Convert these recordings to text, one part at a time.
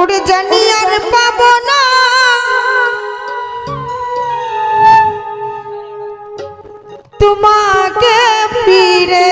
ওরে জানি আর পাব না। তোমাকে ফিরে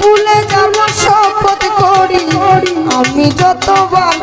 ভুলে যাব শপথ করি। আমি যতবার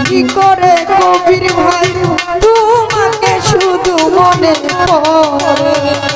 কি করে কবির ভাই? তোমাকে শুধু মনে পড়ে।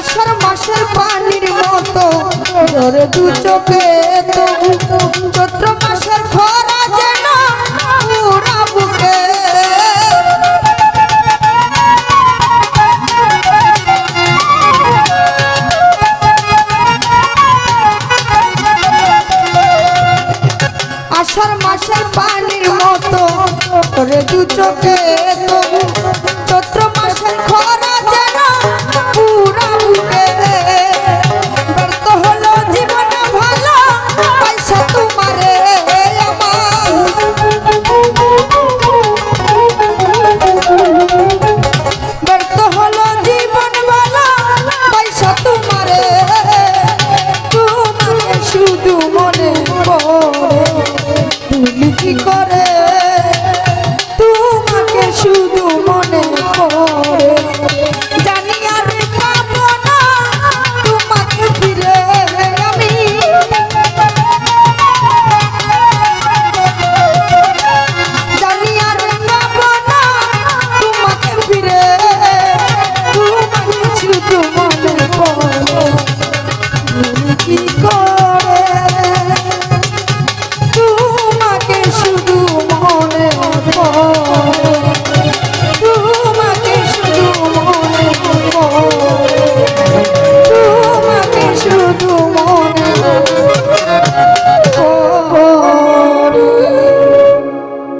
আষাঢ় মাসের পানির মতো। জোরে দু চোখে চৈত্র মাসের খরা যেন আষাঢ় মাসের পানির মতো দু চোখে মনে পড়ে। তুমি কি করে? তোমাকে শুধু মনে পড়ে।